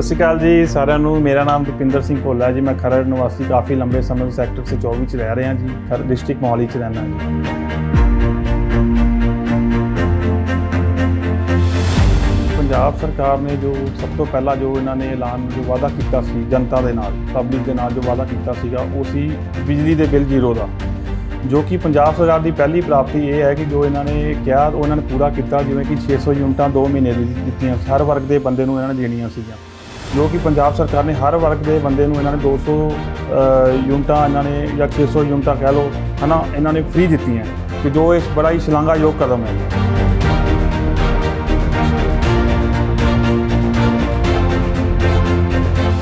ਸਤਿ ਸ਼੍ਰੀ ਅਕਾਲ ਜੀ ਸਾਰਿਆਂ ਨੂੰ। ਮੇਰਾ ਨਾਮ ਦਪਿੰਦਰ ਸਿੰਘ ਭੋਲਾ ਜੀ। ਮੈਂ ਖਰੜ ਨਿਵਾਸੀ, ਕਾਫੀ ਲੰਬੇ ਸਮੇਂ ਤੋਂ ਸੈਕਟਰ 124 ਚ ਰਹਿ ਰਿਹਾ ਜੀ। ਖਰੜ ਡਿਸਟ੍ਰਿਕਟ ਮੋਹਾਲੀ ਚ ਰਹਿਣਾ ਜੀ। ਪੰਜਾਬ ਸਰਕਾਰ ਨੇ ਜੋ ਸਭ ਤੋਂ ਪਹਿਲਾਂ ਜੋ ਇਹਨਾਂ ਨੇ ਐਲਾਨ ਜੋ ਵਾਅਦਾ ਕੀਤਾ ਸੀ ਜਨਤਾ ਦੇ ਨਾਲ, ਪਬਲਿਕ ਦੇ ਨਾਲ ਜੋ ਵਾਅਦਾ ਕੀਤਾ ਸੀਗਾ, ਉਹ ਸੀ ਬਿਜਲੀ ਦੇ ਬਿੱਲ ਜ਼ੀਰੋ ਦਾ। ਜੋ ਕਿ ਪੰਜਾਬ ਸਰਕਾਰ ਦੀ ਪਹਿਲੀ ਪ੍ਰਾਪਤੀ ਇਹ ਹੈ ਕਿ ਜੋ ਇਹਨਾਂ ਨੇ ਕਿਹਾ, ਉਹਨਾਂ ਨੇ ਪੂਰਾ ਕੀਤਾ, ਜਿਵੇਂ ਕਿ 600 ਯੂਨਿਟਾਂ 2 ਮਹੀਨੇ ਦੀ ਦਿੱਤੀਆਂ, ਹਰ ਵਰਗ ਦੇ ਬੰਦੇ ਨੂੰ ਇਹਨਾਂ ਨੇ ਦੇਣੀਆਂ ਸੀਗੀਆਂ। ਜੋ ਕਿ ਪੰਜਾਬ ਸਰਕਾਰ ਨੇ ਹਰ ਵਰਗ ਦੇ ਬੰਦੇ ਨੂੰ ਇਹਨਾਂ ਨੇ 200 ਅ, ਯੂਨਿਟਾਂ ਇਹਨਾਂ ਨੇ ਜਾਂ 600 ਯੂਨਿਟਾਂ ਕਹਿ ਲਓ ਹਨਾ ਇਹਨਾਂ ਨੇ ਫ੍ਰੀ ਦਿੱਤੀਆਂ ਕਿ ਜੋ ਇਸ ਬੜਾ ਹੀ ਸ਼ਲਾਘਾਯੋਗ ਕਦਮ ਹੈ।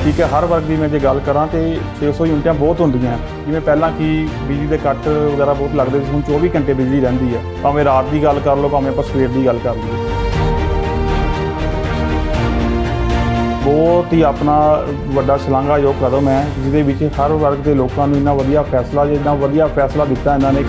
ਠੀਕ ਹੈ ਹਰ ਵਰਗ ਦੀ ਮੈਂ ਜੇ ਗੱਲ ਕਰਾਂ ਤੇ 600 ਯੂਨਿਟਾਂ ਬਹੁਤ ਹੁੰਦੀਆਂ। ਜਿਵੇਂ ਪਹਿਲਾਂ ਕੀ ਬਿਜਲੀ ਦੇ ਕੱਟ ਵਗੈਰਾ ਬਹੁਤ ਲੱਗਦੇ ਸੀ ਹੁਣ 24 ਘੰਟੇ ਬਿਜਲੀ ਰਹਿੰਦੀ ਹੈ। ਭਾਵੇਂ ਰਾਤ ਦੀ ਗੱਲ ਕਰ ਲਓ ਭਾਵੇਂ ਆਪਾਂ ਸਵੇਰ ਦੀ ਗੱਲ ਕਰ ਲਈਏ। ਬਹੁਤ ਹੀ ਆਪਣਾ ਵੱਡਾ ਸ਼ਲਾਘਾਯੋਗ ਕਦਮ ਹੈ, ਜਿਹਦੇ ਵਿੱਚ ਹਰ ਵਰਗ ਦੇ ਲੋਕਾਂ ਨੂੰ ਇੰਨਾ ਵਧੀਆ ਫੈਸਲਾ ਜਿੰਨਾ ਵਧੀਆ ਫੈਸਲਾ ਦਿੱਤਾ ਇਹਨਾਂ ਨੇ।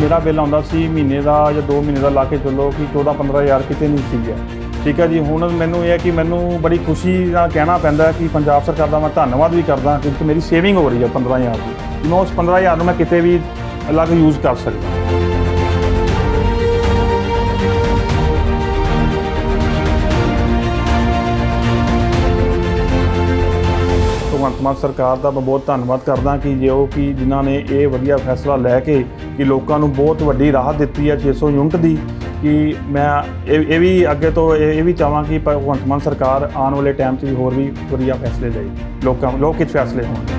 ਮੇਰਾ ਬਿੱਲ ਆਉਂਦਾ ਸੀ ਮਹੀਨੇ ਦਾ ਜਾਂ 2 ਮਹੀਨੇ ਦਾ ਲਾ ਕੇ ਚੱਲੋ ਕਿ 14 15000 ਕਿਤੇ ਨਹੀਂ ਸੀਗਾ ਠੀਕ ਹੈ ਜੀ, ਹੁਣ ਮੈਨੂੰ ਇਹ ਹੈ ਕਿ ਮੈਨੂੰ ਬੜੀ ਖੁਸ਼ੀ ਨਾਲ ਕਹਿਣਾ ਪੈਂਦਾ ਕਿ ਪੰਜਾਬ ਸਰਕਾਰ ਦਾ ਮੈਂ ਧੰਨਵਾਦ ਵੀ ਕਰਦਾ ਕਿਉਂਕਿ ਮੇਰੀ ਸੇਵਿੰਗ ਹੋ ਰਹੀ ਹੈ 15000 ਦੀ। ਮੈਂ ਉਸ 15000 ਨੂੰ ਮੈਂ ਕਿਤੇ ਵੀ ਅਲੱਗ ਯੂਜ਼ ਕਰ ਸਕਦਾ। ਭਗਵੰਤ ਮਾਨ ਸਰਕਾਰ ਦਾ ਮੈਂ ਬਹੁਤ ਧੰਨਵਾਦ ਕਰਦਾ ਕਿ ਜੋ ਕਿ ਜਿਨ੍ਹਾਂ ਨੇ ਇਹ ਵਧੀਆ ਫੈਸਲਾ ਲੈ ਕੇ ਕਿ ਲੋਕਾਂ ਨੂੰ ਬਹੁਤ ਵੱਡੀ ਰਾਹਤ ਦਿੱਤੀ ਹੈ 600 ਯੂਨਿਟ ਦੀ, ਕਿ ਮੈਂ ਇਹ ਇਹ ਵੀ ਅੱਗੇ ਤੋਂ ਇਹ ਇਹ ਵੀ ਚਾਹਾਂ ਕਿ ਭਗਵੰਤ ਮਾਨ ਸਰਕਾਰ ਆਉਣ ਵਾਲੇ ਟਾਈਮ 'ਚ ਵੀ ਹੋਰ ਵੀ ਵਧੀਆ ਫੈਸਲੇ ਲਏ, ਲੋਕਾਂ, ਲੋਕ ਹਿੱਤ ਫੈਸਲੇ ਹੋਣ।